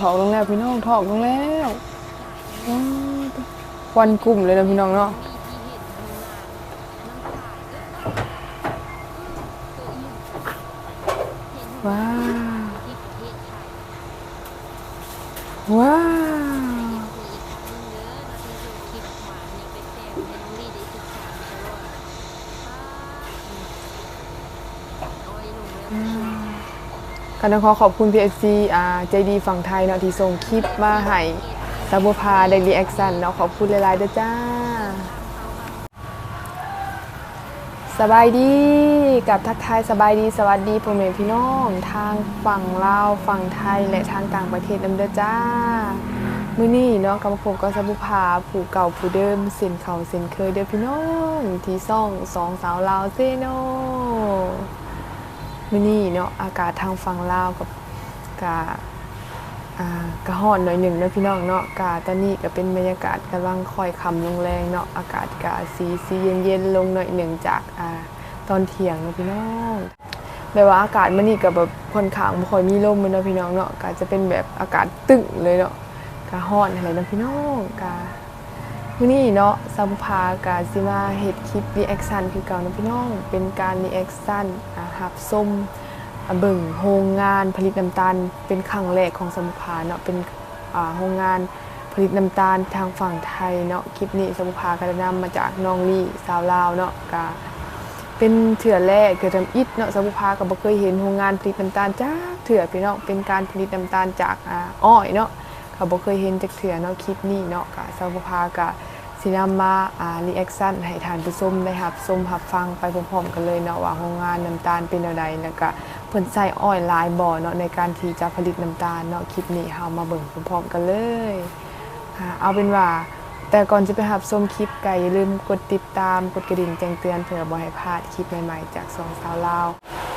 ถอกลงแล้วพี่น้องถอกลงแล้ววันกลุ่มเลยนะพี่น้องเนาะว้าว ว้าว กันนะขอขอบคุณ PFC อ่าใจดีฝั่งไทยเนาะที่ส่งคลิปมาให้ซาบัวพาได้รีแอคชั่นเนาะขอบคุณหลายๆเด้อจ้า สบายดีกับทักทายสบายดีสวัสดีพ่อแม่พี่น้องทางฝั่งลาวฝั่งไทยและทางต่างประเทศนำเด้อจ้ามื้อนี้เนาะกับผมก็สบุภาผู้เก่าผู้เดิมเส้นเขาเส้นเคยเด้อพี่น้อง ที่ซ่องสองสาวลาวเซโน นาะอากาศทางฝั่งลาวกับกาอ่ากะฮอนหน่อยหนึ่งนะพี่น้องเนาะกาตอนนี้ก็เป็นบรรยากาศกำลังค่อยคำลงแรงเนาะอากาศกาสีสีเย็นๆลงหน่อยหนึ่งจากอ่าตอนเที่ยงนะพี่น้องแบบว่าอากาศมันนี่ก็แบบค่อนข้างบ่ค่อยมีลมเลยนะพี่น้องเนาะก็จะเป็นแบบอากาศตึงเลยเนาะกะฮ้อนอะไรนะพี่น้องกะมื้อนี้เนาะซัมภากะสิมาเฮ็ดคลิปรีแอคชั่นคือเก่านะพี่น้องเป็นการรีแอคชั่นอ่าหับส้ม เบิ่งโรงงานผลิตน้ำตาลเป็นครั้งแรกของซัมภาเนาะเป็นอ่าโรงงานผลิตน้ำตาลทางฝั่งไทยเนาะคลิปนี้ซัมภาก็ได้นำมาจากน้องลี่สาวลาวเนาะกะเป็นเถื่อแรกเกิดทำอิฐเนาะซัมภาก็บ่เคยเห็นโรงงานผลิตน้ำตาลจ้าเถื่อพี่เน้องเป็นการผลิตน้ำตาลจากอ้อยเนาะเขาบ่เคยเห็นจักเถื่อเนาะคลิปนี้เนาะกะสาวบุภากะ สินำมาอ่ารีแอคชั่นให้ทานผู้ชมได้รับชมรับฟังไปพร้อมๆกันเลยเนาะว่าโรงงานน้ำตาลเป็นแนวใดแล้วก็เพิ่นใส่อ้อยหลายบ่อเนาะในการที่จะผลิตน้ำตาลเนาะคลิปนี้เฮามาเบิ่งพร้อมๆกันเลยค่ะเอาเป็นว่าแต่ก่อนจะไปรับชมคลิปก็อย่าลืมกดติดตามกดกระดิ่งแจ้งเตือนเพื่อบ่ให้พลาดคลิปใหม่ๆจากสองสาวลาว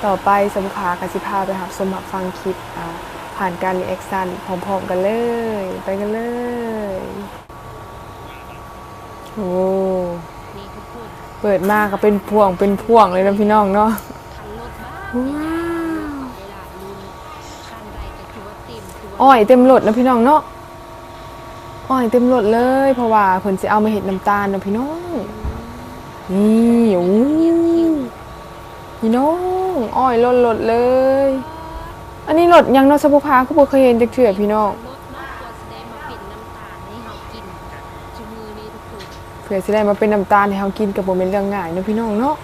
ต่อไปสาวบุภากสิพาไปรับชมรับฟังคลิปอ่าผ่านการรีแอคชั่นพร้อมๆกันเลย ไปกันเลย โอ้นี่ทุกคนเปิดมาก็เป็นพวงเป็นพวงเลยนะพี่น้องเนาะคันรถบ้านว้าวเวลาลุนคันใดก็คือว่าเต็มคือว่าอ้อยเต็มรถนะพี่น้องเนาะอ้อยเต็มรถเลย เพราะว่าเพิ่นสิเอามาเฮ็ดน้ำตาลนะพี่น้องนี่โอ้พี่น้องอ้อยล้นรถเลย อันนี้รถยังเนาะสบุพาก็บ่เคยเห็นจักเทื่อพี่น้อง เพื่อสิได้มาเป็นน้ำตาลให้เฮากินก็บ่แม่นเรื่องง่ายเนาะพี่น้องเนาะ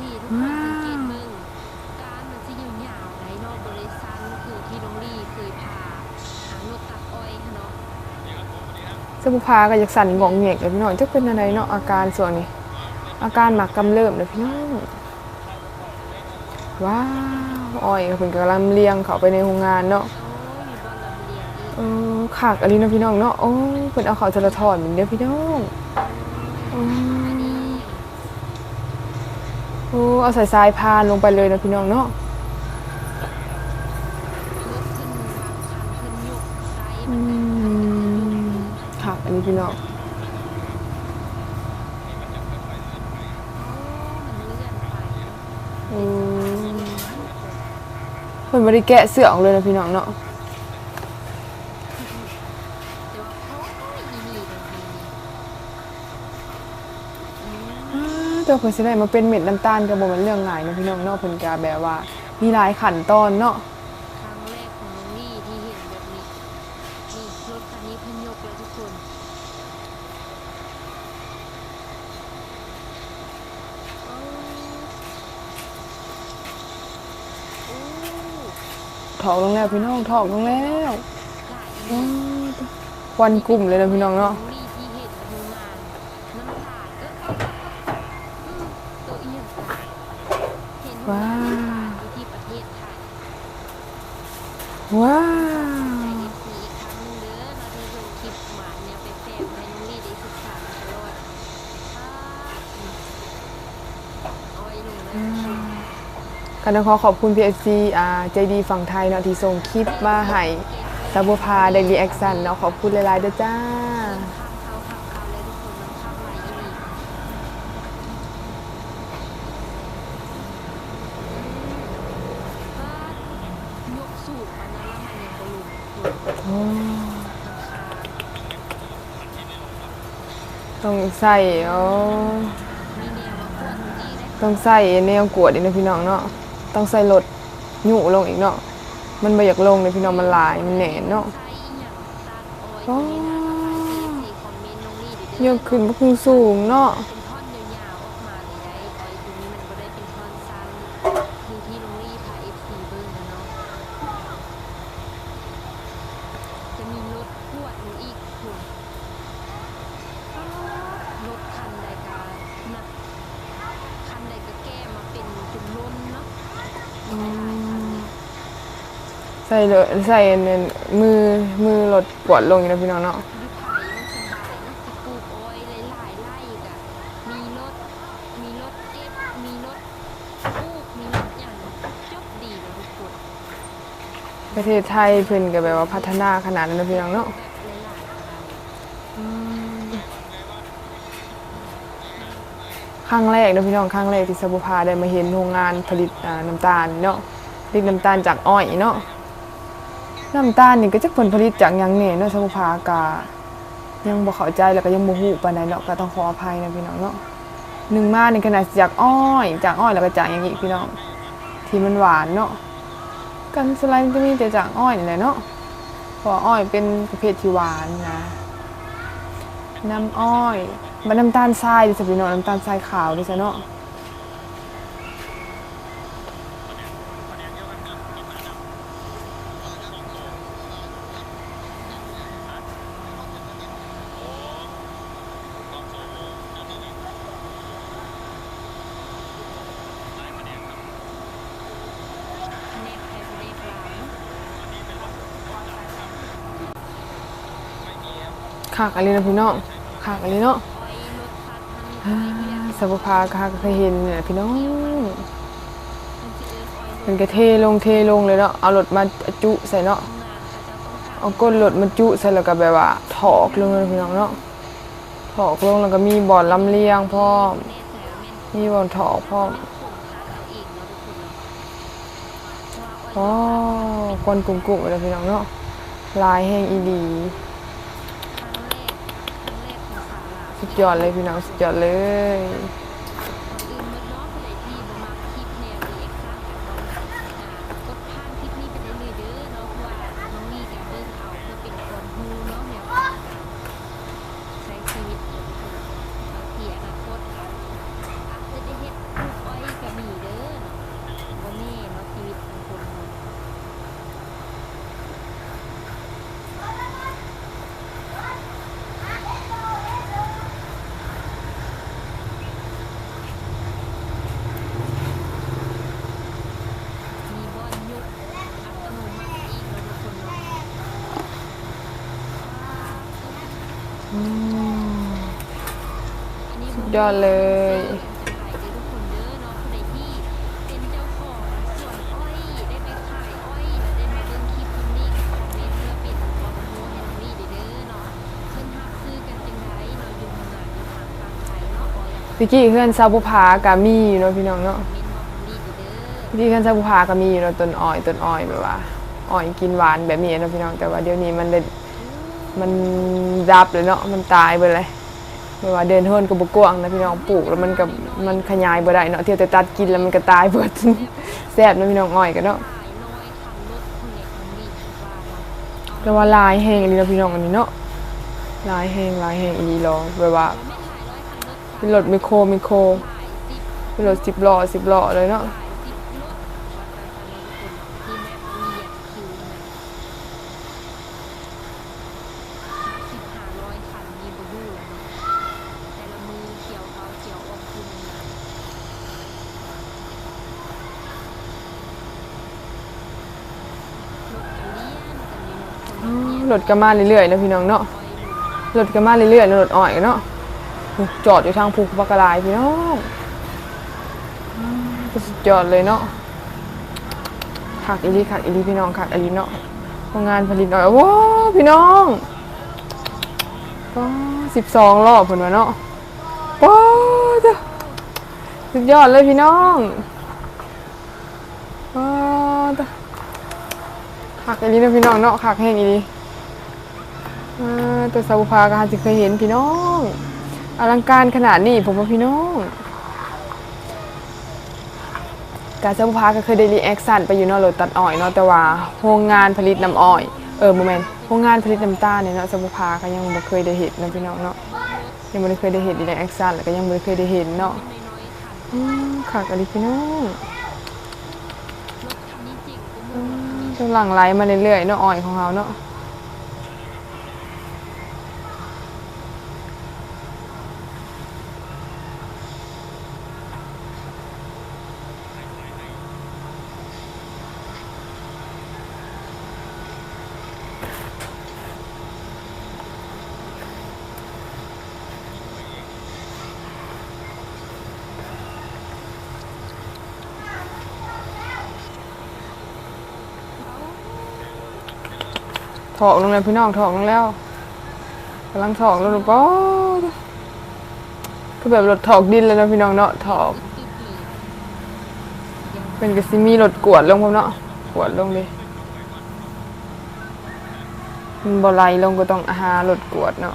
นี่ทุกคนสังเกตเบิ่งการมันสิยาวๆไหนเนอกบริษัทคือที่น้องลี่เคยพาหารถตัดอ้อยค่ะเนาะสมุภาก็อยากสั่นงองแงกเลยพี่น้องจะเป็นอะไรเนาะอาการส่วนนี้ อาการหมักกำเริบเลยพี่น้องว้าวอ้อยเพิ่นกำลังเลี้ยงเขาไปในโรงงานเนาะอ้ยมีบอลลำเออขากอันนี้นะพี่น้องเนาะโอ้เพิ่นเอาเขาจะละถอนเหมือนเด้อพี่น้อง โอ้เอาสายทรายพานลงไปเลยนะพี่น้องเนาะรถขึ้นบางคันขึ้นยกไซส์อืมันก็คันจะขึ้นยกเลยมขากอันนี้พี่น้องมันเลื่อนไปอืมเพิ่นบ่ได้แกะเสื้อออกเลยนะพี่น้องเนาะ แต่ว่าโอ้ยอีนี่บางทีนี่อืม อ้าวแต่เพิ่นสิได้มาเป็นเม็ดน้ำตาลก็บ่แม่นเรื่องง่ายนะพี่น้องเนาะเพิ่นก็แบบว่า มีหลายขั้นตอนเนาะครั้งแรกของน้องลี่ที่เห็นแบบนี้นี่รถคันนี้เพิ่งยกเลยทุกคนโอ้โอ้ถอกลงแล้วพี่น้องถอกลงแล้ววันกลุ่มเลยนะพี่น้องเนาะ งลี่ที่เห็นโรงงานน้ำตาลก็อืมตัวเอียงตาย เห็นโรงงานน้าลอยู่ที่ประเทศไทยว้าในวเอฟซีอีกครั้งหนึงเด้อเราได้ลงคลิปหวาเนี่ยไปแซมให้น้องลี่ได้ศึกษาตลอดอ่าอืมเอาไว้หนูนะกันขอขอบคุณ PFC อ่าใจดีฝั่งไทยเนาะที่ส่งคลิปมาให้ซาบัวพาได้รีแอคชั่นเนาะขอบคุณหลายๆเด้อจ้าข้ามเขาข้ามเขาเลยทุกคนมันข้ามมาอีนี่อ่ายกสูบมานะแล้วมันยังบอลลูน อ๋อ ต้องใส่อ๋อมีแนวมาขวดตรงนี้ได้ต้องใส่แนวกวดอีกนะพี่น้องเนาะต้องใส่รถหยู่ลงอีกเนาะมันบ่อยากลงเลยพี่น้องมันหลายมันแหน่นเนาะใช้อหย่างตัดออยตัวนี้นะราคาที่คอมเมนต์น้องลี่เดี๋ยวเยอะขึ้นบ่คือสูงเนาะ เป็นท่อนยาวๆออกมาเลยได้ออยตัวนี้มันก็ได้เป็นท่อนสั้นคือที่น้องลี่พา FC เบิ้งนะเนาะจะมีรถขวดหนูอีกคุณรถคันใดกานะคันใดก็แก้มาเป็นจุ่มล้นเนาะหลายๆคันเลย ใส่เลยใส่เนี่ยมือมือรถกวดลงอีกนะพี่น้องเนาะประเทศไทยเพิ่นก็แบบว่าพัฒนาขนาดนั้นนะพี่น้องเนาะแบบหลายๆคันครั้งแรกนะพี่น้องครั้งแรกที่สบุภาได้มาเห็นโรงงานผลิตน้ำตาลเนาะผลิตน้ำตาลจากอ้อยเนาะ น้ำตาลนี่ก็จะผลผลิตจากหยังเนี่ยเนาะสบุภากายังบ่เข้าใจแล้วก็ยังบ่ฮู้ปานใดเนาะก็ต้องขออภัยนะพี่น้องเนาะหนึ่งมานี่ขนาดจากอ้อยจากอ้อยแล้วก็จากอย่างอีกพี่น้อง ที่มันหวานเนาะกันสไลด์มันจะมีแต่จากอ้อยนี่แหละเนาะเพราะอ้อยเป็นประเภทที่หวานนะ น้ำอ้อยมันน้ำตาลทรายดิสพี่น้องน้ำตาลทรายขาวดิซะเนาะแนบแผ่นแนบหลัง ขากอะไรนะพี่น้องขากอะไรเนาะอ้อยรถพัดมันมีอ้อยเรียกสบุภาคาก็เคยเห็นเนี่ยพี่น้องมันจะเอิ้นอ้อยรมันถก็เทลงเทลงเลยเนาะเอารถมาจุใส่เนาะเอาก้นรถมาจุใส่แล้วก็แบบว่า ถอกลงเลยพี่น้องเนาะถอกลงแล้วก็มีบ่อนลำเลียงพร้อมมีบ่อนถอกพร้อมอาเองเนาะทุกคนเนาะว่าอ้อยอ๋อก้นกุ้งๆเลยพี่น้องเนาะลายแห้งอีดี ครั้งแรกครั้งแรกของ สุดยอดเลยพี่น้องสุดยอดเลย ก่อนอื่นเมื่อน้องคนใดที่บ่มักคลิปแนวรีแอคชั่นกับน้องอ่ากดผ่านคลิปนี้ไปได้เลยเด้อเนาะเพราะว่าน้องนี่จะเบิ่งเอาเพื่อเป็นความรู้เนาะแนวทางการใช้ชีวิตของคนบางทีอนาคตอาจจะได้เฮ็ดปลูกอ้อยก็มีเด้อเนาะบ่แน่เนาะชีวิตของคนเนาะ มีบอลยุคอัตโนมัติอีกแล้วทุกคนเนาะ อืม อันนี้ สุดยอดเลย จำหน่ายเด้อทุกคนเด้อเนาะคนใดที่เป็นเจ้าของสวนอ้อยได้ไปขายอ้อยแล้วได้มาเบิ่ งคลิปตรงนี้ก็คอมเมนต์เพื่อเป็นความรู้ให้น้องลี่เด้อเนาะเพิ่นฮักซื้อกันจังไดเนาะอยู่ทางงานอยู่ทางฝั่งไทยเนาะบ่อยากคอมตะกี้เพื่อนซาบุภากามีอยู่เนาะพี่น้องเนาะเมนต์บอกน้องลี่เด้อตะกี้เพื่อนซาบุภากามีอยู่เนาะต้นอ้อยต้นอ้อยแบบว่าอ้อยกินหวานแบบนี้เนาะพี่น้องแต่ว่าเดี๋ยวนี้มันเลยมันดับเลยเนาะมันตายไปเลย แบบว่าเดินเฮิรนกับบุกวางนะพี่น้องปลูกแล้วมันกับมันขยายบ่ได้เนาะเที่ยวแต่ตัดกินแล้วมันก็ตายเบิดแซ่บนะพี่น้องอ้อยกันเนาะขายน้อยทำรถคนเล็กน้องลี่คิดว่าเนาะแต่ว่าลายแห้งอันนี้นะพี่น้องอันนี้เนาะลายแห้งลายแห้งอีหลีรอแบบว่าเป็นรถไมโครไมโครเป็นรถสิบล้อสิบล้อเลยเนาะ ขายสิบรถวัดไปคันละทุกคนที่แม่เรียกคิวนะสิบห้าร้อยคันมีบรูแล้วเนาะแต่ละมือเกี่ยวเขาเกี่ยวออกคือมันนะ รถก็มาเรื่อยๆนะพี่น้องเนาะคอยดูรถก็มาเรื่อยๆนะรถอ้อยเนาะจอดอยู่ทางภูบักกะลายพี่น้องอืมก็สุดยอดเลยเนาะขักอีลีขักอีลีพี่น้องขักอีลีเนาะโรงงานผลิตอ้อยว้าพี่น้องก็สิบสองรอบเพิ่นว่าเนาะว้าวจ้ะสุดยอดเลยพี่น้องว้าวจ้ะคักอันนี้นะพี่น้องเนาะคักแห้งอีดี ตัวซาบุพาก็หาสิเคยเห็นพี่น้องอลังการขนาดนี้ผมว่าพี่น้องการซาบุพาก็เคยได้รีแอคชั่นไปอยู่นาะรถตัดอ้อยเนาะแต่ว่าโรงงานผลิตน้ำอ้อยเออโมเมนต์โรงงานผลิตน้ำตาลเนี่ยเนาะซาบุพาก็ยังบ่เคยได้เห็นนะพี่น้องเนาะยังบ่ได้เคยได้เห็นรีแอคชั่นแล้วก็ยังบ่ได้เคยได้เห็นเนาะน้อยๆค่ะอืมคักอันนี้พี่น้องรถคันนี้จริงก็อืมุ่งมกำลังไหลมาเรื่อยๆเนาะอ้อยของเราเนาะ ถอกลงแล้วพี่น้องถอกลงแล้วกำลังถอกแล้วลูกก็คือแบบรถถอกดินเลยนะพี่น้องเนาะถอก เป็นกระซิมีรถกวดลงพร้อมเนาะกวดลงเลยมันบอไลลงก็ต้องหารถกวดเนาะ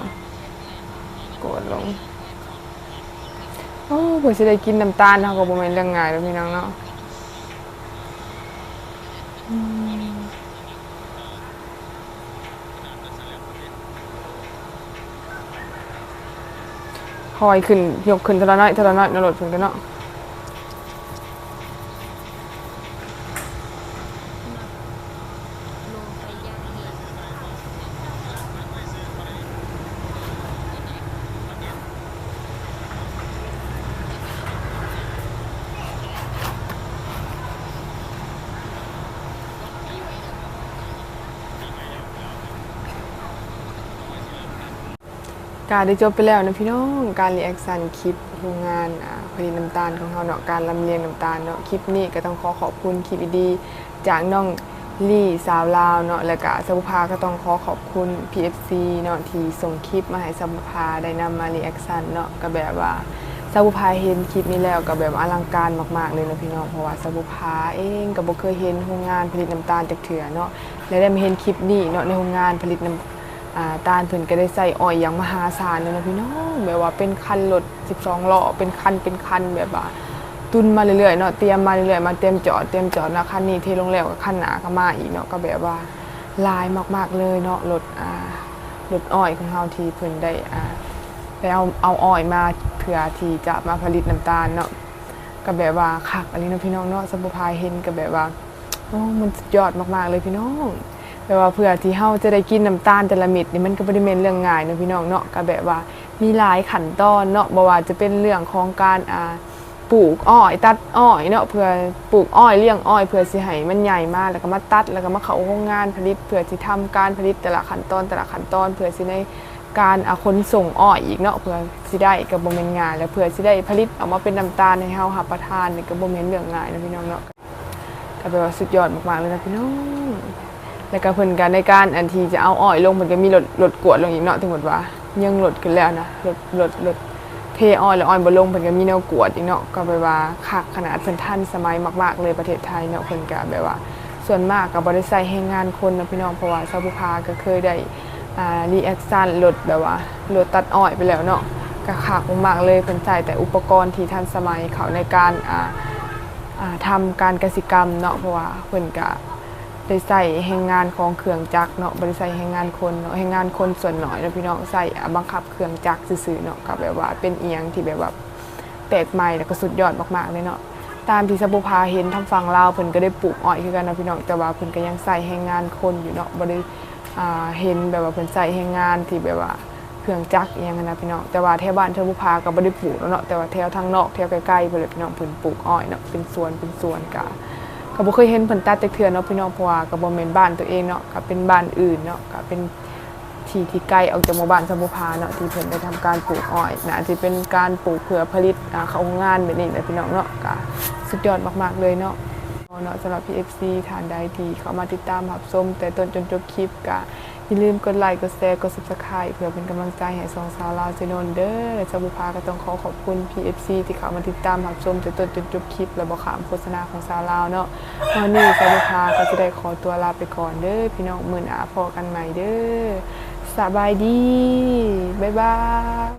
กวดลงโอ้เพื่อจะได้กินน้ำตาลเขาก็บ่แม่นเรื่องง่ายแล้วพี่น้องเนาะ อืมคอยขึ้นยกขึ้นเทาละน้อยเทาละน้อยนาะรถเพิ่นก็เนาะ ลงไปย่างเอง การได้จบไปแล้วนะพี่น้อง การรีแอคชั่นคลิปโรงงานผลิตน้ำตาลของเราเนาะ การลำเลียงน้ำตาลเนาะ คลิปนี้ก็ต้องขอขอบคุณคลิปดีจากน้องลี่สาวลาวเนาะ แล้วก็สับุภาก็ต้องขอขอบคุณ PFC เนาะที่ส่งคลิปมาให้สับุภาได้นำมารีแอคชั่นเนาะก็แบบว่าสับุภาเห็นคลิปนี้แล้วก็แบบอลังการมาก ๆ เลยนะพี่น้องเพราะว่าสับุภาเองก็บ่เคยเห็นโรงงานผลิตน้ำตาลจากเถื่อเนาะและได้มาเห็นคลิปนี้เนาะในโรงงานผลิตน้ำ ตาลเพิ่นก็ได้ใส่อ้อยอย่างมหาศาลเลยนะพี่น้องแบบว่าเป็นคันรถ12ล้อเป็นคันเป็นคันแบบว่าตุนมาเรื่อยๆเนาะเตรียมมาเรื่อยๆมาเตรียมจอดเตรียมจอดนะคันนี้เทลงแล้วก็คันหนาก็มาอีกเนาะก็แบบว่าลายมากๆเลยเนาะรถอ่ารถอ้อยของเฮาที่เพิ่นได้อ่าไปเอาเอาอ้อยมาเพื่อที่จะมาผลิตน้ำตาลเนาะก็แบบว่าคักอะไรเนาะพี่น้องเนาะสมบูพายเห็นก็แบบว่าโอ้มันสุดยอดมากๆเลยพี่น้อง แปลว่าเพื่อที่เฮาจะได้กินน้ำตาลแต่ละเม็ดนี่มันก็บ่ได้แม่นเรื่องง่ายเนาะพี่น้องเนาะก็แบบว่ามีหลายขั้นตอนเนาะบ่ว่าจะเป็นเรื่องของการอ่าปลูกอ้อยตัดอ้อยเนาะเพื่อปลูกอ้อยเลี้ยงอ้อยเพื่อสิให้มันใหญ่มากแล้วก็มาตัดแล้วก็มาเข้าโรงงานผลิตเพื่อที่ทำการผลิตแต่ละขั้นตอนแต่ละขั้นตอน เพื่อสิในการอ่าขนส่งอ้อยอีกเนาะเพื่อสิได้ก็บ่แม่นงายแล้วเพื่อสิได้ผลิตออกมาเป็นน้ำตาลให้เฮารับประทานนี่ก็บ่แม่นเรื่องง่ายนะพี่น้องเนาะก็แปลว่าสุดยอดมากๆเลยนะพี่น้อง แล้วก็เพิ่นกันในการอันที่จะเอาอ้อยลงเพิ่นก็มีรถรถกวดลงอีกเนาะถึงหมดว่ายังรถขึ้นแล้วนะรถรถรถเทอ้อยแล้วอ้อยบ่ลงเพิ่นก็มีแนวกวดอีกเนาะก็ไปว่าคักขนาดเพิ่นทันสมัยมากๆเลยประเทศไทยเนาะเพิ่นก็แบบว่า ส่วนมากก็บ่ได้ใช้แรงงานคนนะพี่น้องเพราะว่าชาวบุพาก็เคยได้อ่ารีแอคชั่นรถแบบว่ารถตัดอ้อยไปแล้วเนาะก็คักมากๆเลยเพิ่นใช้แต่อุปกรณ์ที่ทันสมัยเขาในการอ่าอ่าทำการกสิกรรมเนาะเพราะว่าเพิ่นก็ ได้ใส่แรงงานของเครื่องจักรเนาะบริใส่แรงงานคนเนาะแรงงานคนส่วนหน่อยเนาะพี่น้องใส่บังคับเครื่องจักรซื่อๆเนาะก็แบบว่าเป็นเอียงที่แบบว่าแปลกใหม่แล้วก็สุดยอดมากๆเลยเนาะตามที่สบุพาเห็นทางฝั่งลาวเพิ่นก็ได้ปลูกอ้อยคือกันนะพี่น้องแต่ว่าเพิ่นก็ยังใส่แรงงานคนอยู่เนาะบ่ได้อ่าเห็นแบบว่าเพิ่นใส่แรงงานที่แบบว่าเครื่องจักรอหยังนะพี่น้องแต่ว่าแถวบ้านเทอบุพาก็บ่ได้ปลูกแล้วเนาะแต่ว่าแถวทางนอกแถวใกล้ๆเพิ่นเลยพี่น้องเพิ่นปลูกอ้อยเนาะเป็นสวนเป็นสวนก็ ก็บ่เคยเห็นเพิ่นตัดจักเทื่อเนาะพี่น้องเพราะว่าก็บ่แม่นบ้านตัวเองเนาะก็เป็นบ้านอื่นเนาะก็เป็นที่ที่ใกล้ออกจากหมู่บ้านสมุภาเนาะที่เพิ่นได้ทำการปลูกอ้อยนะที่เป็นการปลูกเพื่อผลิตอ่าเข้างานแบบนี้นะพี่น้องเนาะก็สุดยอดมากๆเลยเนาะเนาะสำหรับ PFC ทานใดที่เข้ามาติดตามรับชมแต่ต้นจนจบคลิปก็ อย่าลืมกดไลค์กดแชร์กด Subscribe เพื่อเป็นกำลังใจให้สองสาวลาวเจนนเด้อและเจ้าบุพาก็ต้องขอขอบคุณ PFC ที่เข้ามาติดตามรับชมจนจนจนจบคลิป และบ่ขามโฆษณาของสาวลาวเนาะวันนี้เจ้าบุพาก็จะได้ขอตัวลาไปก่อนเด้อพี่น้องมื่นอาพอกันใหม่เด้อสบายดี บ๊ายบาย